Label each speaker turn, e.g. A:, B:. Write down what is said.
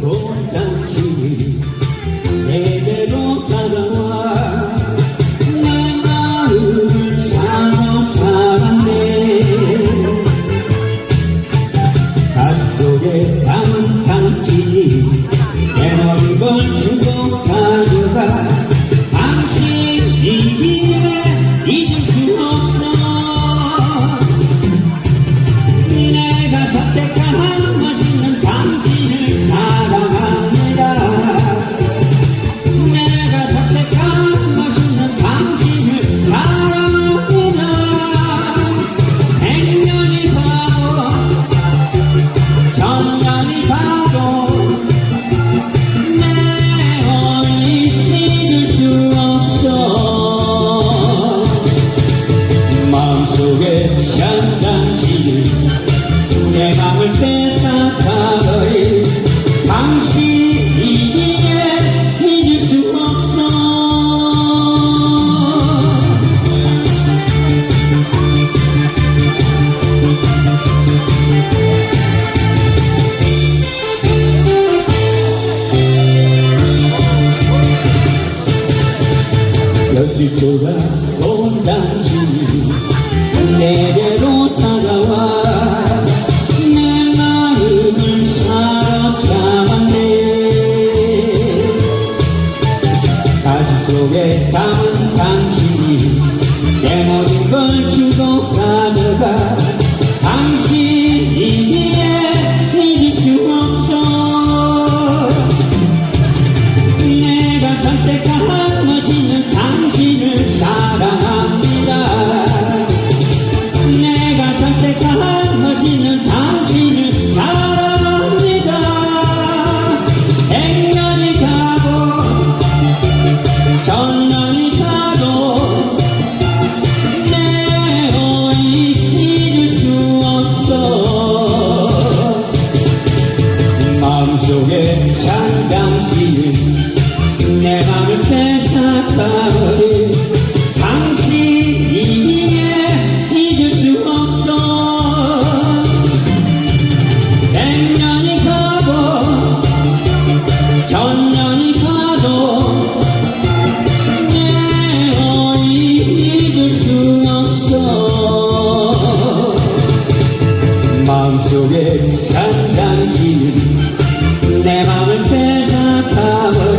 A: 돌아오기 내대로 다가와 내 마음을 사로잡았네 가슴속에 담은 당신이 내 머리 걸치고 가져가 당신 이기에 잊을 수 없어 내 맘을 뺏어가버린 당신이기에 잊을 수 없어. 돌아온 당신이 내게로 다 가슴 당신은 내 맘을 뺏어가버린 당신이기에 잊을 수 없어. 백년이 가고 천년이 가도 내 어이 잊을 수 없어. 마음속에 산 당신은 내맘 을 뺏어가